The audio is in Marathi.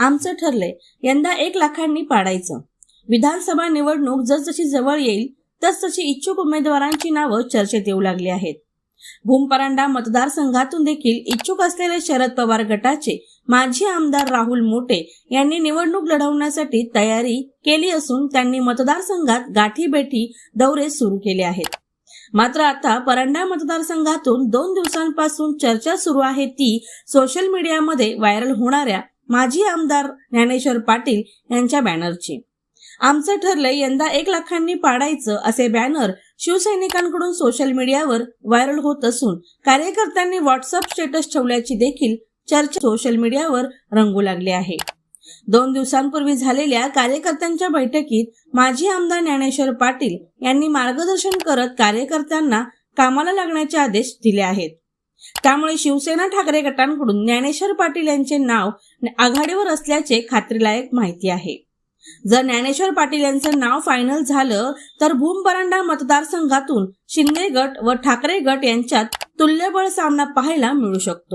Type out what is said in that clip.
आमचं ठरलंय यंदा एक लाखांनी पाडायचं. विधानसभा निवडणूक जसजशी जवळ येईल तसतशी इच्छुक उमेदवारांची नावं चर्चेत येऊ लागली आहेत. भूमपरांडा मतदारसंघातून देखील इच्छुक असलेले शरद पवार गटाचे माजी आमदार राहुल मोटे यांनी निवडणूक लढवण्यासाठी तयारी केली असून त्यांनी मतदारसंघात गाठीबेठी दौरे सुरू केले आहेत. मात्र आता परंडा मतदारसंघातून दोन दिवसांपासून चर्चा सुरू आहे ती सोशल मीडियामध्ये व्हायरल होणाऱ्या माजी आमदार ज्ञानेश्वर पाटील यांच्या बॅनरची. आमचं ठरलंय यंदा एक लाखांनी पाडायचं असे बॅनर शिवसैनिकांकडून सोशल मीडियावर व्हायरल होत असून कार्यकर्त्यांनी व्हॉट्सअप स्टेटस ठेवल्याची देखील चर्चा सोशल मीडियावर रंगू लागली आहे. दोन दिवसांपूर्वी झालेल्या कार्यकर्त्यांच्या बैठकीत माजी आमदार ज्ञानेश्वर पाटील यांनी मार्गदर्शन करत कार्यकर्त्यांना कामाला लागण्याचे आदेश दिले आहेत. त्यामुळे शिवसेना ठाकरे गटांकडून ज्ञानेश्वर पाटील यांचे नाव आघाडीवर असल्याचे खात्रीलायक माहिती आहे. जर ज्ञानेश्वर पाटील यांचं नाव फायनल झालं तर भूमपरांडा मतदारसंघातून शिंदे गट व ठाकरे गट यांच्यात तुल्यबळ सामना पाहायला मिळू शकतो.